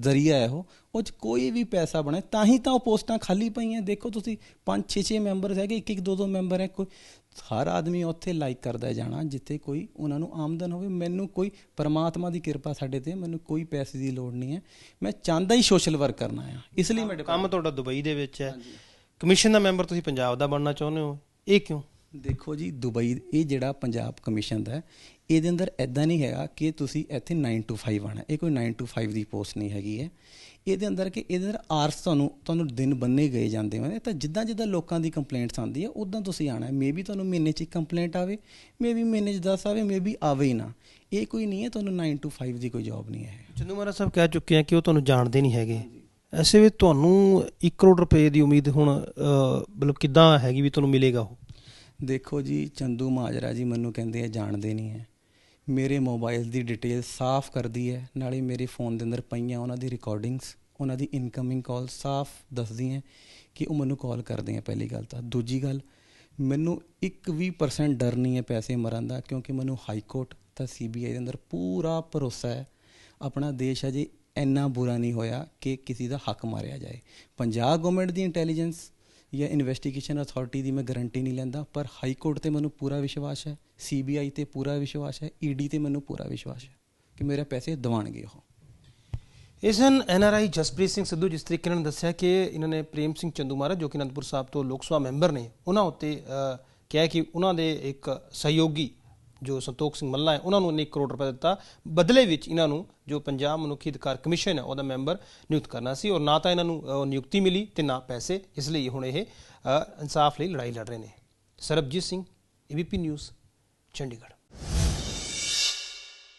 ਜ਼ਰੀਆ ਹੈ ਉਹ। ਉਹ 'ਚ ਕੋਈ ਵੀ ਪੈਸਾ ਬਣੇ ਤਾਂ ਹੀ ਤਾਂ ਉਹ ਪੋਸਟਾਂ ਖਾਲੀ ਪਈਆਂ। ਦੇਖੋ ਤੁਸੀਂ 5 6 6 ਮੈਂਬਰ ਹੈਗੇ ਇੱਕ ਇੱਕ ਦੋ ਦੋ ਮੈਂਬਰ ਹੈ, ਕੋਈ ਹਰ ਆਦਮੀ ਉੱਥੇ ਲਾਈਕ ਕਰਦਾ ਜਾਣਾ ਜਿੱਥੇ ਕੋਈ ਉਹਨਾਂ ਨੂੰ ਆਮਦਨ ਹੋਵੇ। ਮੈਨੂੰ ਕੋਈ ਪਰਮਾਤਮਾ ਦੀ ਕਿਰਪਾ ਸਾਡੇ ਤੇ ਮੈਨੂੰ ਕੋਈ ਪੈਸੇ ਦੀ ਲੋੜ ਨਹੀਂ ਹੈ। ਮੈਂ ਚਾਹੁੰਦਾ ਹੀ ਸੋਸ਼ਲ ਵਰਕ ਕਰਨਾ ਆ। ਇਸ ਲਈ ਮੈਂ ਕੰਮ ਤੁਹਾਡਾ ਦੁਬਈ ਦੇ ਵਿੱਚ ਹੈ। ਕਮਿਸ਼ਨ ਦਾ ਮੈਂਬਰ ਤੁਸੀਂ ਪੰਜਾਬ ਦਾ ਬਣਨਾ ਚਾਹੁੰਦੇ ਹੋ। ਇਹ ਕਿਉਂ? ਦੇਖੋ ਜੀ ਦੁਬਈ ਇਹ ਜਿਹੜਾ ਪੰਜਾਬ ਕਮਿਸ਼ਨ ਦਾ ਇਹਦੇ ਅੰਦਰ ਐਦਾਂ ਨਹੀਂ ਹੈਗਾ ਕਿ ਤੁਸੀਂ ਇੱਥੇ 9 to 5 ਆਣਾ ਇਹ ਕੋਈ 9 to 5 ਦੀ ਪੋਸਟ ਨਹੀਂ ਹੈਗੀ ਹੈ। ਇਹਦੇ ਅੰਦਰ ਕਿ ਇਹਦੇ ਅੰਦਰ ਆਰਸ ਤੁਹਾਨੂੰ ਤੁਹਾਨੂੰ ਦਿਨ ਬੰਨੇ ਗਏ ਜਾਂਦੇ ਹੋਣੇ ਤਾਂ ਜਿੱਦਾਂ ਜਿੱਦਾਂ ਲੋਕਾਂ ਦੀ ਕੰਪਲੇਂਟਸ ਆਉਂਦੀ ਹੈ ਉਦਾਂ ਤੁਸੀਂ ਆਣਾ ਹੈ। ਮੇਬੀ ਤੁਹਾਨੂੰ ਮਹੀਨੇ 'ਚ ਇੱਕ ਕੰਪਲੇਂਟ ਆਵੇ ਮੇਬੀ ਮਹੀਨੇ 'ਚ 10 ਆਵੇ ਮੇਬੀ ਆਵੇ ਹੀ ਨਾ। ਇਹ ਕੋਈ ਨਹੀਂ ਹੈ ਤੁਹਾਨੂੰ 9 to 5 ਦੀ ਕੋਈ ਜੌਬ ਨਹੀਂ ਹੈ। ਚੰਦੂ ਮਹਾਰਾਜ ਸਾਹਿਬ ਕਹਿ ਚੁੱਕੇ ਆ ਕਿ ਉਹ ਤੁਹਾਨੂੰ ਜਾਣਦੇ ਨਹੀਂ ਹੈਗੇ। ਐਸੇ ਵਿੱਚ ਤੁਹਾਨੂੰ 1 ਕਰੋੜ ਰੁਪਏ ਦੀ ਉਮੀਦ ਹੁਣ ਮਤਲਬ ਕਿੱਦਾਂ ਹੈਗੀ ਵੀ ਤੁਹਾਨੂੰ ਮਿਲੇਗਾ ਉਹ? ਦੇਖੋ ਜੀ ਚੰਦੂ ਮਾਜਰਾ ਜੀ ਮੈਨੂੰ ਕਹਿੰਦੇ ਆ ਜਾਣਦੇ ਨਹੀਂ ਹੈ। ਮੇਰੇ ਮੋਬਾਈਲ ਦੀ ਡਿਟੇਲ ਸਾਫ਼ ਕਰਦੀ ਹੈ, ਨਾਲੇ ਮੇਰੇ ਫੋਨ ਦੇ ਅੰਦਰ ਪਈਆਂ ਉਹਨਾਂ ਦੀ ਰਿਕਾਰਡਿੰਗਸ ਉਹਨਾਂ ਦੀ ਇਨਕਮਿੰਗ ਕਾਲ ਸਾਫ਼ ਦੱਸਦੀ ਹੈ ਕਿ ਉਹ ਮੈਨੂੰ ਕਾਲ ਕਰਦੇ ਆ ਪਹਿਲੀ ਗੱਲ ਤਾਂ। ਦੂਜੀ ਗੱਲ, ਮੈਨੂੰ 1% ਡਰ ਨਹੀਂ ਹੈ ਪੈਸੇ ਮਰਨ ਦਾ, ਕਿਉਂਕਿ ਮੈਨੂੰ ਹਾਈ ਕੋਰਟ ਤਾਂ ਸੀਬੀਆਈ ਦੇ ਅੰਦਰ ਪੂਰਾ ਭਰੋਸਾ ਹੈ। ਆਪਣਾ ਦੇਸ਼ ਅਜੇ ਇੰਨਾ ਬੁਰਾ ਨਹੀਂ ਹੋਇਆ ਕਿ ਕਿਸੇ ਦਾ ਹੱਕ ਮਾਰਿਆ ਜਾਏ। ਪੰਜਾਬ ਗਵਰਨਮੈਂਟ ਦੀ ਇੰਟੈਲੀਜੈਂਸ ਜਾਂ ਇਨਵੈਸਟੀਗੇਸ਼ਨ ਅਥਾਰਟੀ ਦੀ ਮੈਂ ਗਾਰੰਟੀ ਨਹੀਂ ਲੈਂਦਾ, ਪਰ ਹਾਈ ਕੋਰਟ ਤੇ ਮੈਨੂੰ ਪੂਰਾ ਵਿਸ਼ਵਾਸ ਹੈ ਸੀਬੀਆਈ ਤੇ ਪੂਰਾ ਵਿਸ਼ਵਾਸ ਹੈ ਈਡੀ ਤੇ ਮੈਨੂੰ ਪੂਰਾ ਵਿਸ਼ਵਾਸ ਹੈ ਕਿ ਮੇਰੇ ਪੈਸੇ ਦਿਵਾਣਗੇ ਉਹ। ਇਸ ਹਨ ਐਨਆਰਆਈ ਜਸਪ੍ਰੀਤ ਸਿੰਘ ਸਿੱਧੂ, ਜਿਸ ਤਰੀਕੇ ਨਾਲ ਦੱਸਿਆ ਕਿ ਇਹਨਾਂ ਨੇ ਪ੍ਰੇਮ ਸਿੰਘ ਚੰਦੂਮਾਰਾਜ ਜੋ ਕਿ ਅਨੰਦਪੁਰ ਸਾਹਿਬ ਤੋਂ ਲੋਕ ਸਭਾ ਮੈਂਬਰ ਨੇ, ਉਹਨਾਂ ਉੱਤੇ ਕਿਹਾ ਕਿ ਉਹਨਾਂ ਦੇ ਇੱਕ ਸਹਿਯੋਗੀ ਜੋ ਸੰਤੋਖ ਸਿੰਘ ਮੱਲਾ ਹੈ, ਉਹਨਾਂ ਨੂੰ ਇਹਨੇ 1 ਕਰੋੜ ਰੁਪਏ ਦਿੱਤਾ। ਬਦਲੇ ਵਿੱਚ ਇਹਨਾਂ ਨੂੰ ਜੋ ਪੰਜਾਬ ਮਨੁੱਖੀ ਅਧਿਕਾਰ ਕਮਿਸ਼ਨ ਹੈ, ਉਹਦਾ ਮੈਂਬਰ ਨਿਯੁਕਤ ਕਰਨਾ ਸੀ ਔਰ ਨਾ ਤਾਂ ਇਹਨਾਂ ਨੂੰ ਨਿਯੁਕਤੀ ਮਿਲੀ ਤੇ ਨਾ ਪੈਸੇ, ਇਸ ਲਈ ਹੁਣ ਇਹ ਇਨਸਾਫ ਲਈ ਲੜਾਈ ਲੜ ਰਹੇ ਨੇ। Sarabjit Singh ABP news Chandigarh.